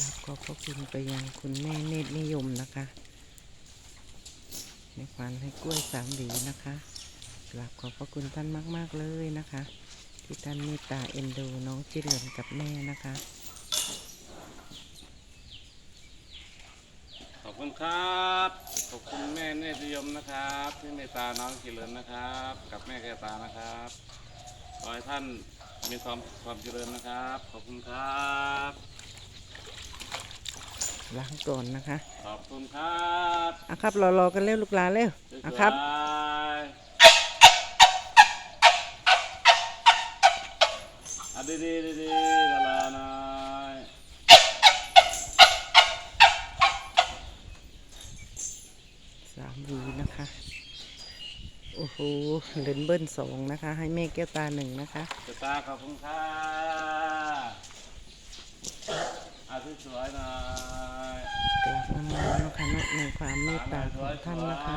กราบขอบพระคุณไปยังคุณแม่เนตรนิยมนะคะในควันให้กล้วยสามหวีนะคะกราบขอบพระคุณท่านมาก ๆ เลยนะคะ ที่ท่านเมตตาเอ็นดูน้องจิเหลินกับแม่นะคะ ขอบคุณครับ ขอบคุณแม่เนตรนิยมนะครับ ที่เมตตาน้องกิเลนนะครับ กับแม่แกตานะครับขอให้ท่านมีความความเจริญนะครับ ขอบคุณครับ ล้างก่อนนะคะ ขอบคุณครับอะครับรอรอกันเร็วลูกหลานเร็วอะครับบ๊ายบายอะดีดีดีดีๆละลาหน่อยสามหวีนะคะ โอ้โหเหรินเบิ้ลสองนะคะ ให้แม่แก้วตาหนึ่งนะคะเจ้าตาขอบคุณค่ะอาที่สวยหน่อย กราบนมัสนะคะในความเมตตาของท่านนะคะ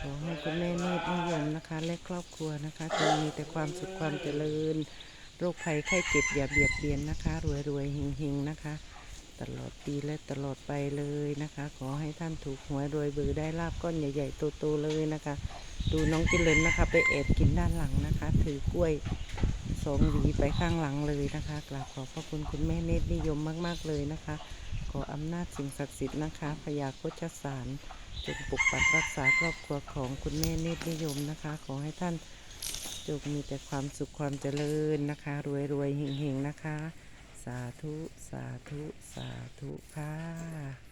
ขอให้คุณแม่เนตรนิยมนะคะ และครอบครัวนะคะจงมีแต่ความสุขความเจริญ โรคภัยไข้เจ็บอย่าเบียดเบียนนะคะ รวยรวยๆเฮงนะคะ ตลอดปีและตลอดไปเลยนะคะ ขอให้ท่านถูกหวยรวยเบือได้ลาบก้อนใหญ่ๆโตๆเลยนะคะ ดูน้องจินเลนนะคะ ไปแอบกินด้านหลังนะคะ ถือกล้วย สองหวีไปข้างหลังเลยนะคะกราบขอบพระคุณคุณแม่เนตรนิยมมาก ๆ เลยนะคะ ขออำนาจสิ่งศักดิ์สิทธิ์นะคะพญาโคชสารจงปกปักรักษาครอบครัวของคุณแม่เนตรนิยมนะคะ ขอให้ท่านจงมีแต่ความสุขความเจริญนะคะ รวยรวยเฮงๆนะคะ สาธุ สาธุ สาธุค่ะ